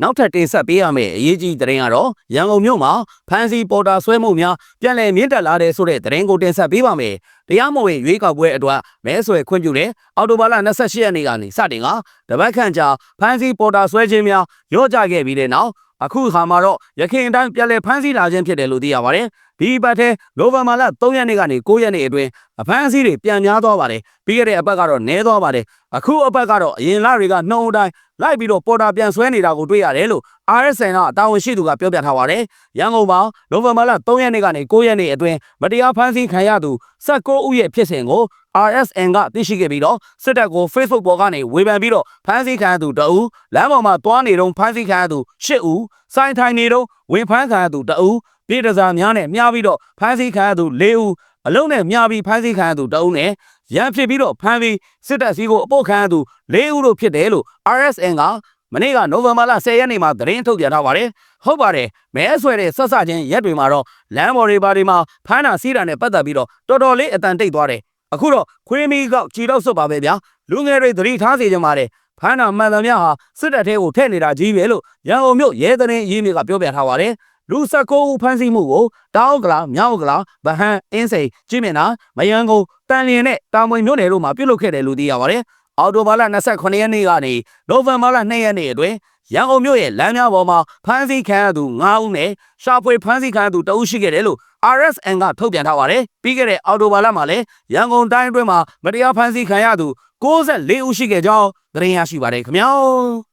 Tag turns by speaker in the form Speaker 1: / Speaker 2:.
Speaker 1: နောက်ထပ်တင်ဆက်ပေးရမယ့်အရေးကြီးသတင်းကတော့ရန်ကုန်မြို့မှာဖမ်းဆီးပေါ်တာဆွဲမှုများပြန်လည်မြင့်တက်လာတဲ့ဆိုတဲ့သတင်းကိုတင်ဆက်ပေးပါမယ်။တရားမဝင်ရွေးကောက်ပွဲအတွက်မဲဆွယ်ခွင့်ပြုတဲ့အော်တိုဘာလ28ရက်နေ့ကနေစတင်ကတပတ်ခန့်ကြာဖမ်းဆီးပေါ်တာဆွဲခြင်းများရော့ကျခဲ့ပြီးတဲ့နောက်အခုခါမှာတော့ရခိုင်အတိုင်းပြန်လည်ဖမ်းဆီးလာခြင်းဖြစ်တယ်လို့သိရပါတယ်။ဒီဘက်ထဲနိုဝင်ဘာလ3ရက်နေ့ကနေ9ရက်နေ့အတွင်းအဖမ်းအဆီးတွေပြန်များသွားပါတယ်။ပြီးခဲ့တဲ့အပတ်ကတော့နည်းသွားပါတယ်။အခုအပတ်ကတော့အရင်လတွေကနှုံအတိုင်း လိုက်ပြီးတော့ပေါ်တာပြန်ဆွဲနေတာကိုတွေ့ရတယ်လို့ RSN ကတာဝန်ရှိသူကပြောပြထားပါတယ်။ရန်ကုန်မှာနိုဝင်ဘာလ3ရက်နေ့ကနေ9ရက်နေ့အတွင်းမတရားဖမ်းဆီးခံရသူ19ဦးရဲ့ဖြစ်စဉ်ကို RSN ကသိရှိခဲ့ပြီးတော့စစ်တပ်ကို Facebook ပေါ်ကနေဝေဖန်ပြီးတော့ဖမ်းဆီးခံရသူတအူးလမ်းပေါ်မှာတွားနေတော့ဖမ်းဆီးခံရသူ10ဦးစိုင်းထိုင်နေတော့ဝင်ဖမ်းခံရသူတအူးပြည်တစားများနဲ့မျှပြီးတော့ဖမ်းဆီးခံရသူ4ဦး အလုံးနဲ့မျှပြီးဖမ်းဆီးခံရသူတအုပ်နဲ့ရန်ဖြစ်ပြီးတော့ဖမ်းပြီးစစ်တပ်စီးကိုအပုတ်ခံရသူ၄ဦးတို့ဖြစ်တယ်လို့ RSN ကမနေ့ကနိုဝင်ဘာလ10ရက်နေ့မှာသတင်းထုတ်ပြန်ထားပါတယ်ဟုတ်ပါတယ်မဲဆွဲတဲ့ဆက်စချင်းရက်တွေမှာတော့လမ်းပေါ်တွေပါတွေမှာဖမ်းတာစီးတာနဲ့ပတ်သက်ပြီးတော့တော်တော်လေးအတန်တိတ်သွားတယ်အခုတော့ခွေးမီကောက်ကြည်တော့စွတ်ပါပဲဗျာလူငယ်တွေသတိထားစေချင်ပါတယ်ဖမ်းတာမှန်သမျှဟာစစ်တပ်ထဲကိုထည့်နေတာကြီးပဲလို့ရန်ကုန်မြို့ရဲသတင်းရေးမြေကပြောပြထားပါတယ် လူ19ဦးဖမ်းဆီးမှုကိုတောင်ဥက္ကလာမြောက်ဥက္ကလာဗဟန်းအင်းစိန်ကျင်းမြနာမယန်းကုန်းတန်လျင်နဲ့တာမွေမြို့နယ်တို့မှာပြုလုပ်ခဲ့တယ်လို့သိရပါတယ်။အော်တိုဘာလ28ရက်နေ့ကနေနိုဝင်ဘာလ2ရက်နေ့အတွင်းရန်ကုန်မြို့ရဲ့လမ်းများပေါ်မှာဖမ်းဆီးခံရသူ9ဦးနဲ့ရှာဖွေဖမ်းဆီးခံရသူ2ဦးရှိခဲ့တယ်လို့ RSN ကထုတ်ပြန်ထားပါတယ်။ပြီးခဲ့တဲ့အော်တိုဘာလမှာလည်းရန်ကုန်တိုင်းအတွင်းမှာမတရားဖမ်းဆီးခံရသူ64ဦးရှိခဲ့ကြောင်းသတင်းရရှိပါတယ်ခင်ဗျာ။